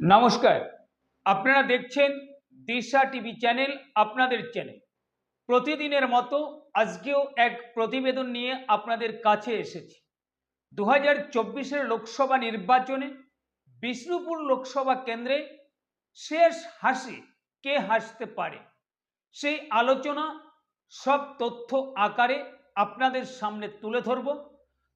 নমস্কার। আপনারা দেখছেন দিশা টিভি চ্যানেল, আপনাদের চ্যানেল। প্রতিদিনের মতো আজকেও এক প্রতিবেদন নিয়ে আপনাদের কাছে এসেছি। দু হাজার লোকসভা নির্বাচনে, বিষ্ণুপুর লোকসভা কেন্দ্রে শেষ হাসি কে হাসতে পারে? সেই আলোচনা, সব তথ্য আকারে আপনাদের সামনে তুলে ধরব।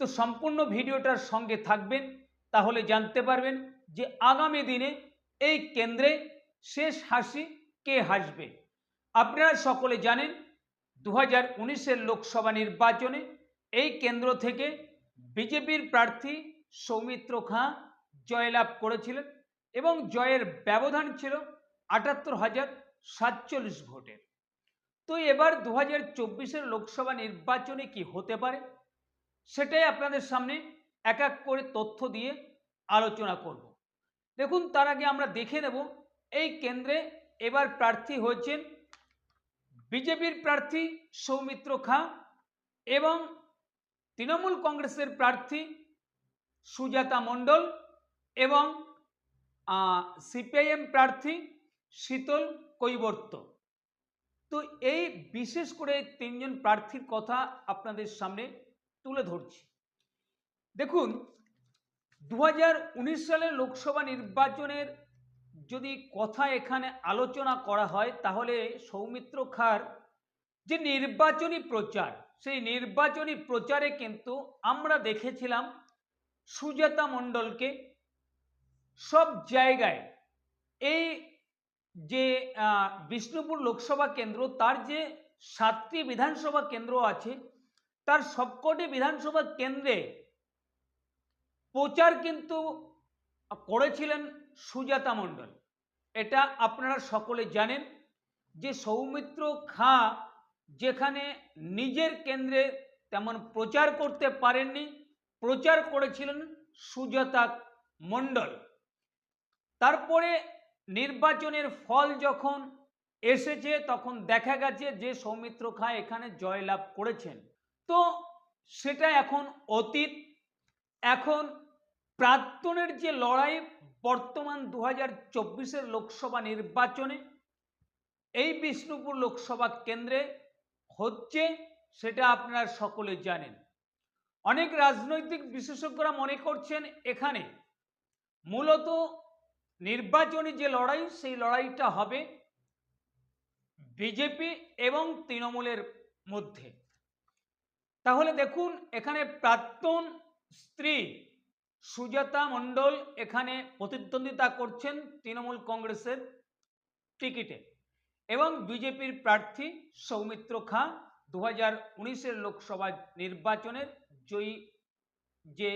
তো সম্পূর্ণ ভিডিওটার সঙ্গে থাকবেন, তাহলে জানতে পারবেন যে আগামী দিনে এই কেন্দ্রে শেষ হাসি কে হাসবে? আপনারা সকলে জানেন দু হাজার লোকসভা নির্বাচনে এই কেন্দ্র থেকে বিজেপির প্রার্থী সৌমিত্র খাঁ জয়লাভ করেছিলেন এবং জয়ের ব্যবধান ছিল আটাত্তর হাজার সাতচল্লিশ ভোটের তো এবার দু হাজার লোকসভা নির্বাচনে কি হতে পারে? সেটাই আপনাদের সামনে এক এক করে তথ্য দিয়ে আলোচনা করব। দেখুন, তার আগে আমরা দেখে নেব, এই কেন্দ্রে এবার প্রার্থী হয়েছেন বিজেপির প্রার্থী সৌমিত্র খাঁ এবং তৃণমূল কংগ্রেসের প্রার্থী সুজাতা মণ্ডল এবং সিপিআইএম প্রার্থী শীতল কৈবর্ত। তো এই বিশেষ করে তিনজন প্রার্থীর কথা আপনাদের সামনে তুলে ধরছি। দেখুন দু হাজার উনিশ সালের লোকসভা নির্বাচনের যদি কথা এখানে আলোচনা করা হয়, তাহলে সৌমিত্র খার যে নির্বাচনী প্রচার, সেই নির্বাচনী প্রচারে কিন্তু আমরা দেখেছিলাম সুজাতা মণ্ডলকে সব জায়গায় এই যে বিষ্ণুপুর লোকসভা কেন্দ্র, তার যে সাতটি বিধানসভা কেন্দ্র আছে, তার সবকটি বিধানসভা কেন্দ্রে প্রচার কিন্তু করেছিলেন সুজাতা মণ্ডল। এটা আপনারা সকলে জানেন যে সৌমিত্র খাঁ যেখানে নিজের কেন্দ্রে তেমন প্রচার করতে পারেননি, প্রচার করেছিলেন সুজাতা মণ্ডল। তারপরে নির্বাচনের ফল যখন এসেছে, তখন দেখা গেছে যে সৌমিত্র খাঁ এখানে জয়লাভ করেছেন। তো সেটা এখন অতীত। এখন প্রাক্তনের যে লড়াই বর্তমান দু হাজার লোকসভা নির্বাচনে, এই বিষ্ণুপুর লোকসভা কেন্দ্রে হচ্ছে সেটা আপনারা সকলে জানেন। অনেক রাজনৈতিক বিশেষজ্ঞরা মনে করছেন এখানে মূলত নির্বাচনী যে লড়াই, সেই লড়াইটা হবে বিজেপি এবং তৃণমূলের মধ্যে। তাহলে দেখুন, এখানে প্রাক্তন স্ত্রী সুজাতা মণ্ডল এখানে প্রতিদ্বন্দ্বিতা করছেন তৃণমূল কংগ্রেসের টিকিটে এবং বিজেপির প্রার্থী সৌমিত্র খাঁ দু হাজার উনিশের লোকসভা নির্বাচনের জয়ী যে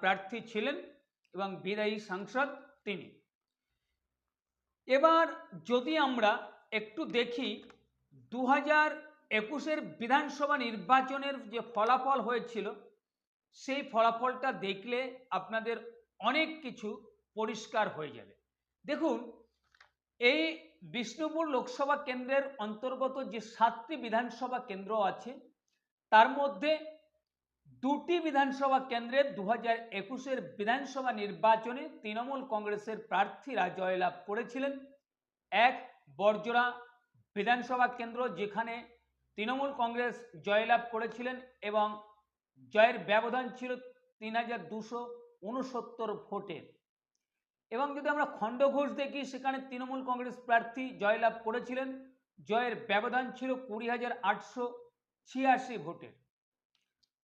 প্রার্থী ছিলেন এবং বিদায়ী সাংসদ তিনি। এবার যদি আমরা একটু দেখি দু হাজার একুশের বিধানসভা নির্বাচনের যে ফলাফল হয়েছিল সেই ফলাফলটা দেখলে আপনাদের অনেক কিছু পরিষ্কার হয়ে যাবে। দেখুন, এই বিষ্ণুপুর লোকসভা কেন্দ্রের অন্তর্গত যে সাতটি বিধানসভা কেন্দ্র আছে, তার মধ্যে দুটি বিধানসভা কেন্দ্রে দু হাজার একুশের বিধানসভা নির্বাচনে তৃণমূল কংগ্রেসের প্রার্থীরা জয়লাভ করেছিলেন। এক বর্জরা বিধানসভা কেন্দ্র যেখানে তৃণমূল কংগ্রেস জয়লাভ করেছিলেন এবং জয়ের ব্যবধান ছিল তিন হাজার দুশো উনসত্তর ভোটের এবং যদি আমরা খণ্ডঘোষ দেখি, সেখানে তৃণমূল কংগ্রেস প্রার্থী জয়লাভ করেছিলেন। জয়ের ব্যবধান ছিল কুড়ি হাজার আটশো ছিয়াশি ভোটের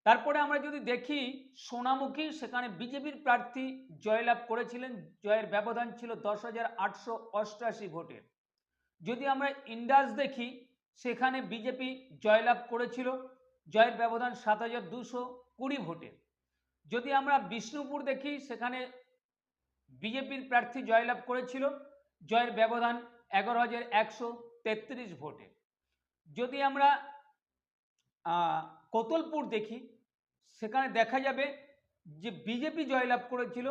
তারপরে আমরা যদি দেখি সোনামুখী, সেখানে বিজেপির প্রার্থী জয়লাভ করেছিলেন। জয়ের ব্যবধান ছিল দশ হাজার আটশো অষ্টআশি ভোটের যদি আমরা ইন্ডাস দেখি, সেখানে বিজেপি জয়লাভ করেছিল জয়ের ব্যবধান সাত হাজার দুশো কুড়ি ভোটের যদি আমরা বিষ্ণুপুর দেখি, সেখানে বিজেপির প্রার্থী জয়লাভ করেছিল, জয়ের ব্যবধান এগারো হাজার একশো তেত্রিশ ভোটে। যদি আমরা কোতলপুর দেখি, সেখানে দেখা যাবে যে বিজেপি জয়লাভ করেছিল,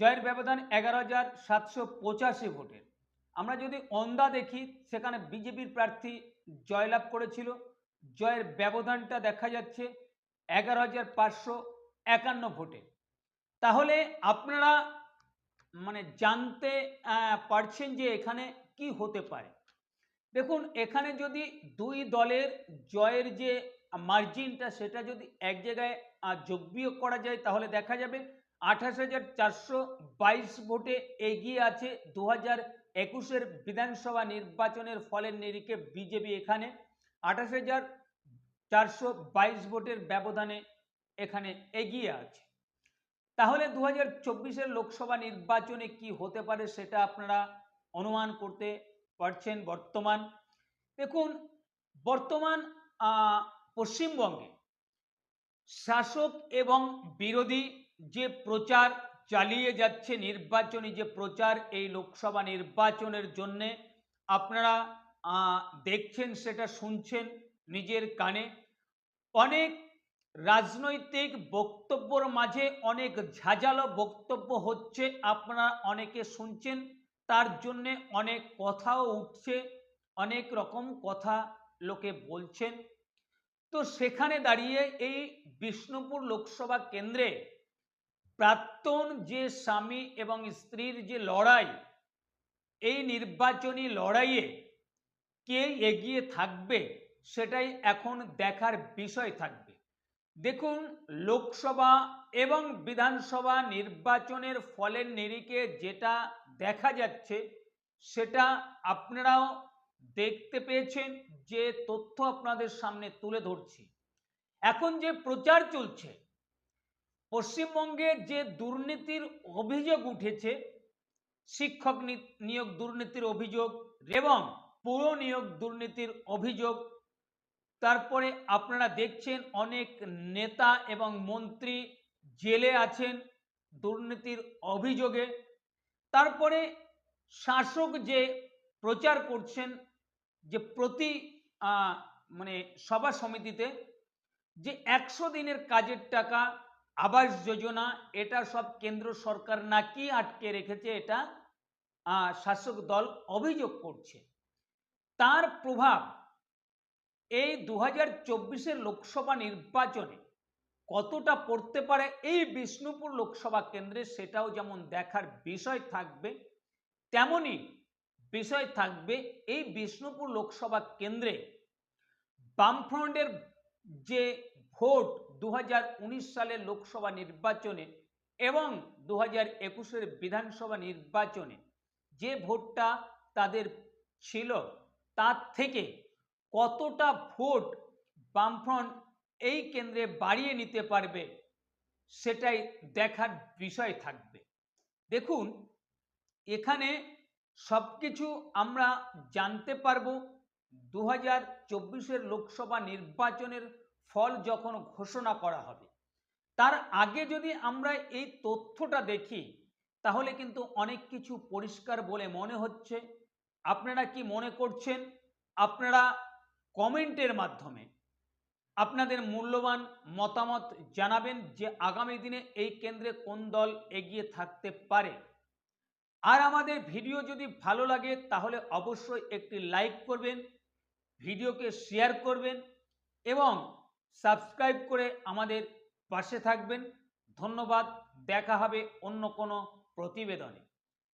জয়ের ব্যবধান এগারো হাজার সাতশো পঁচাশি ভোটের আমরা যদি অন্দা দেখি, সেখানে বিজেপির প্রার্থী জয়লাভ করেছিল জয়ের ব্যবধানটা দেখা যাচ্ছে এগারো হাজার পাঁচশো একান্ন ভোটে। তাহলে আপনারা মানে জানতে পারছেন যে এখানে কি হতে পারে। দেখুন, এখানে যদি দুই দলের জয়ের যে মার্জিনটা, সেটা যদি এক জায়গায় যোগ বিয়োগ করা যায়, তাহলে দেখা যাবে আঠাশ হাজার চারশো বাইশ ভোটে এগিয়ে আছে। দু হাজার একুশের বিধানসভা নির্বাচনের ফলের নিরিখে বিজেপি এখানে আঠাশ হাজার চারশো বাইশ ভোটের ব্যবধানে এখানে এগিয়ে আছে। তাহলে দু হাজার চব্বিশের লোকসভা নির্বাচনে কি হতে পারে সেটা আপনারা অনুমান করতে পারছেন বর্তমান। দেখুন, বর্তমান পশ্চিমবঙ্গে শাসক এবং বিরোধী যে প্রচার চালিয়ে যাচ্ছে, নির্বাচনী যে প্রচার এই লোকসভা নির্বাচনের জন্যে, আপনারা দেখছেন, সেটা শুনছেন নিজের কানে। অনেক রাজনৈতিক বক্তব্যর মাঝে অনেক ঝাঁঝালো বক্তব্য হচ্ছে, আপনারা অনেকে শুনছেন, তার জন্যে অনেক কথাও উঠছে, অনেক রকম কথা লোকে বলছেন। তো সেখানে দাঁড়িয়ে এই বিষ্ণুপুর লোকসভা কেন্দ্রে প্রাক্তন যে স্বামী এবং স্ত্রীর যে লড়াই, এই নির্বাচনী লড়াইয়ে কে এগিয়ে থাকবে সেটাই এখন দেখার বিষয় থাকবে। দেখুন, লোকসভা এবং বিধানসভা নির্বাচনের ফলের নিরিখে যেটা দেখা যাচ্ছে, সেটা আপনারাও দেখতে পেয়েছেন, যে তথ্য আপনাদের সামনে তুলে ধরছি। এখন যে প্রচার চলছে, পশ্চিমবঙ্গে যে দুর্নীতির অভিযোগ উঠেছে, শিক্ষক নিয়োগ দুর্নীতির অভিযোগ এবং পুর নিয়োগ দুর্নীতির অভিযোগ। তারপরে আপনারা দেখছেন অনেক নেতা এবং মন্ত্রী জেলে আছেন দুর্নীতির অভিযোগে। তারপরে শাসক যে প্রচার করছেন যে প্রতি মানে সভা সমিতিতে যে একশো দিনের কাজের টাকা আবাস যোজনা, এটা সব কেন্দ্র সরকার নাকি আটকে রেখেছে, এটা শাসক দল অভিযোগ করছে। তার প্রভাব এই দু হাজার লোকসভা নির্বাচনে কতটা পড়তে পারে এই বিষ্ণুপুর লোকসভা কেন্দ্রে সেটাও যেমন দেখার বিষয় থাকবে, তেমনি বিষয় থাকবে এই বিষ্ণুপুর লোকসভা কেন্দ্রে বামফ্রন্টের যে ভোট দু হাজার উনিশ সালের লোকসভা নির্বাচনে এবং দু হাজার বিধানসভা নির্বাচনে যে ভোটটা তাদের ছিল তার থেকে কতটা ভোট বামফ্রন্ট এই কেন্দ্রে বাড়িয়ে নিতে পারবে সেটাই দেখার বিষয় থাকবে। দেখুন, এখানে সব কিছু আমরা জানতে পারব। দু হাজার লোকসভা নির্বাচনের ফল যখন ঘোষণা করা হবে, তার আগে যদি আমরা এই তথ্যটা দেখি, তাহলে কিন্তু অনেক কিছু পরিষ্কার বলে মনে হচ্ছে। আপনারা কি মনে করছেন? আপনারা কমেন্টের মাধ্যমে আপনাদের মূল্যবান মতামত জানাবেন যে আগামী দিনে এই কেন্দ্রে কোন দল এগিয়ে থাকতে পারে। আর আমাদের ভিডিও যদি ভালো লাগে তাহলে অবশ্যই একটি লাইক করবেন, ভিডিওকে শেয়ার করবেন এবং সাবস্ক্রাইব করে আমাদের পাশে থাকবেন। ধন্যবাদ, দেখা হবে অন্য কোনো প্রতিবেদনে।